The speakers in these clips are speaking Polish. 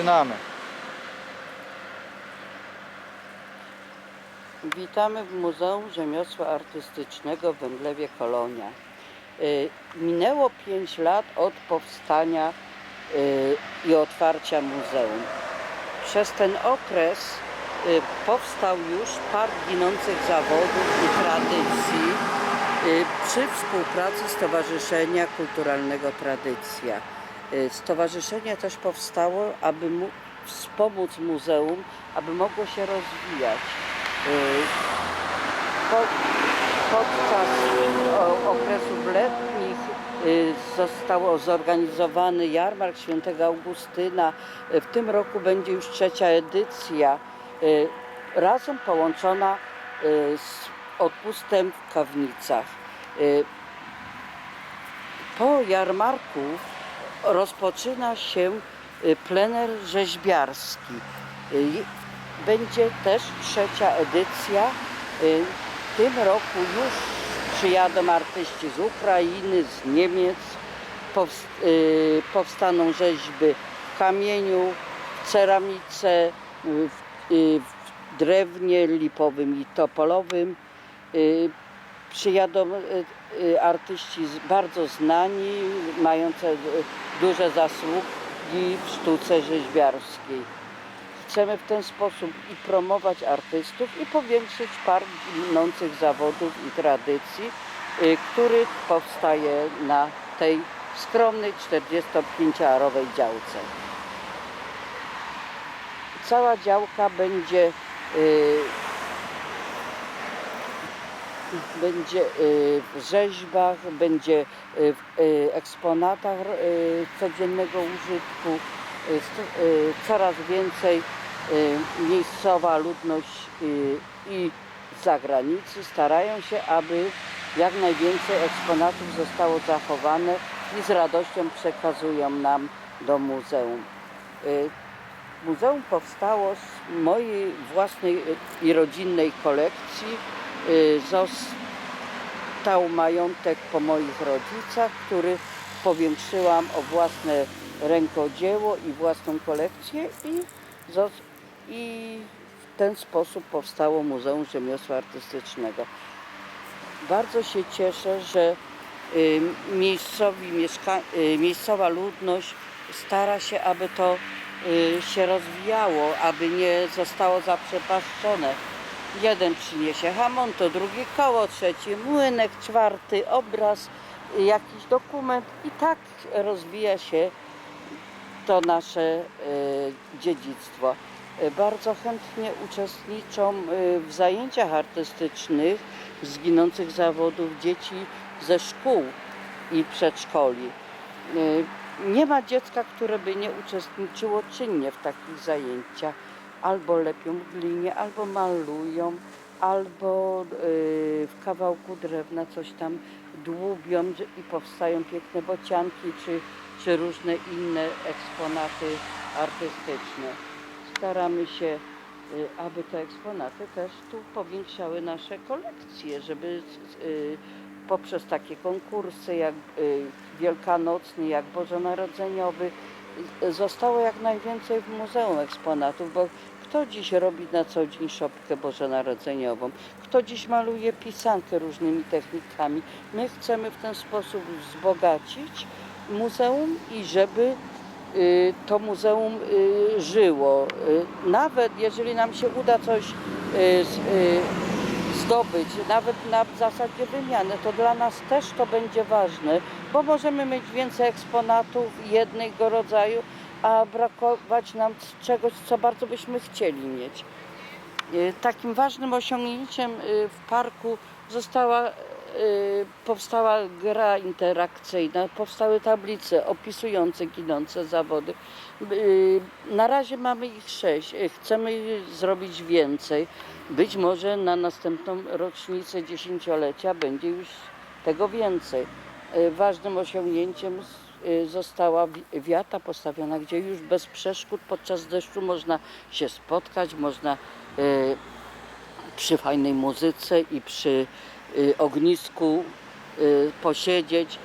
Zaczynamy. Witamy w Muzeum Rzemiosła Artystycznego w Węglewie Kolonia. Y, Minęło 5 lat od powstania y, i otwarcia muzeum. Przez ten okres y, powstał już Park Ginących Zawodów i Tradycji przy współpracy Stowarzyszenia Kulturalnego Tradycja. Y, Stowarzyszenie też powstało, aby mu, wspomóc muzeum, aby mogło się rozwijać. Y, po, podczas okresów letnich y, został zorganizowany jarmark świętego Augustyna. W tym roku będzie już trzecia edycja, razem połączona z odpustem w Kawnicach. Po jarmarku rozpoczyna się y, plener rzeźbiarski. Y, będzie też trzecia edycja. Y, W tym roku już przyjadą artyści z Ukrainy, z Niemiec. Powst- y, Powstaną rzeźby w kamieniu, w ceramice, y, y, w drewnie lipowym i topolowym. Przyjadą y, y, artyści bardzo znani, mający y, duże zasługi w sztuce rzeźbiarskiej. Chcemy w ten sposób i promować artystów i powiększyć park ginących zawodów i tradycji, który powstaje na tej skromnej 45-arowej działce. Cała działka będzie będzie y, w rzeźbach, będzie y, w y, eksponatach codziennego użytku. Coraz więcej miejscowa ludność i z zagranicy starają się, aby jak najwięcej eksponatów zostało zachowane i z radością przekazują nam do muzeum. Muzeum powstało z mojej własnej i rodzinnej kolekcji. Y, Został majątek po moich rodzicach, który powiększyłam o własne rękodzieło i własną kolekcję i, i w ten sposób powstało Muzeum Rzemiosła Artystycznego. Bardzo się cieszę, że y, miejscowi y, miejscowa ludność stara się, aby to się rozwijało, aby nie zostało zaprzepaszczone. Jeden przyniesie hamon, to drugi koło, trzeci młynek, czwarty obraz, jakiś dokument i tak rozwija się to nasze y, dziedzictwo. Y, Bardzo chętnie uczestniczą y, w zajęciach artystycznych z ginących zawodów dzieci ze szkół i przedszkoli. Nie ma dziecka, które by nie uczestniczyło czynnie w takich zajęciach. Albo lepią glinie, albo malują, albo y, w kawałku drewna coś tam dłubią i powstają piękne bocianki czy, czy różne inne eksponaty artystyczne. Staramy się, y, aby te eksponaty też tu powiększały nasze kolekcje, żeby y, poprzez takie konkursy jak wielkanocny, jak bożonarodzeniowy zostało jak najwięcej w muzeum eksponatów, bo kto dziś robi na co dzień szopkę bożonarodzeniową, kto dziś maluje pisankę różnymi technikami. My chcemy w ten sposób wzbogacić muzeum i żeby y, to muzeum y, żyło. Y, Nawet jeżeli nam się uda coś zdobyć, nawet na zasadzie wymiany, to dla nas też to będzie ważne, bo możemy mieć więcej eksponatów jednego rodzaju, a brakować nam czegoś, co bardzo byśmy chcieli mieć. Y, Takim ważnym osiągnięciem y, w parku została, powstała gra interakcyjna, powstały tablice opisujące ginące zawody. Y, Na razie mamy ich sześć, y, chcemy zrobić więcej. Być może na następną rocznicę dziesięciolecia będzie już tego więcej. Y, Ważnym osiągnięciem y, została wi- wiata postawiona, gdzie już bez przeszkód podczas deszczu można się spotkać, można y, przy fajnej muzyce i przy y, ognisku y, posiedzieć.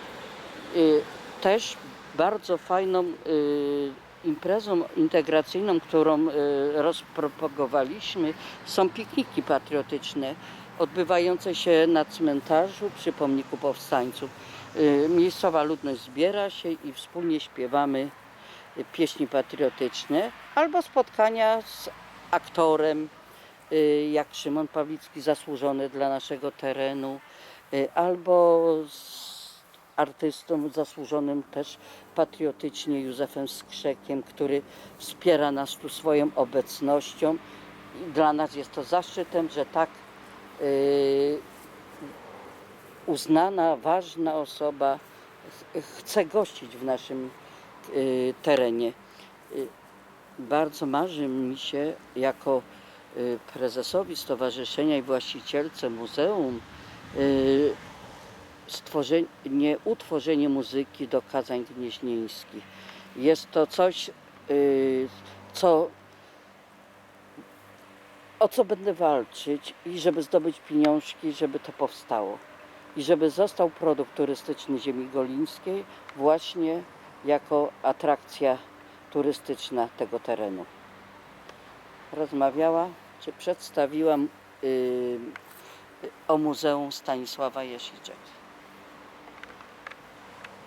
Y, Też bardzo fajną y, imprezą integracyjną, którą y, rozpropagowaliśmy, są pikniki patriotyczne odbywające się na cmentarzu przy pomniku powstańców. Y, Miejscowa ludność zbiera się i wspólnie śpiewamy y, pieśni patriotyczne albo spotkania z aktorem, y, jak Szymon Pawlicki, zasłużony dla naszego terenu, y, albo z artystą zasłużonym też patriotycznie Józefem Skrzekiem, który wspiera nas tu swoją obecnością. I dla nas jest to zaszczytem, że tak y, uznana, ważna osoba ch- chce gościć w naszym y, terenie. Y, Bardzo marzy mi się jako y, prezesowi stowarzyszenia i właścicielce muzeum y, stworzenie, utworzenie muzyki do kazań gnieźnieńskich. Jest to coś, y, co, o co będę walczyć i żeby zdobyć pieniążki, żeby to powstało. I żeby został produkt turystyczny ziemi golińskiej właśnie jako atrakcja turystyczna tego terenu. Rozmawiała, przedstawiłam y, o Muzeum Stanisława Jesiczek.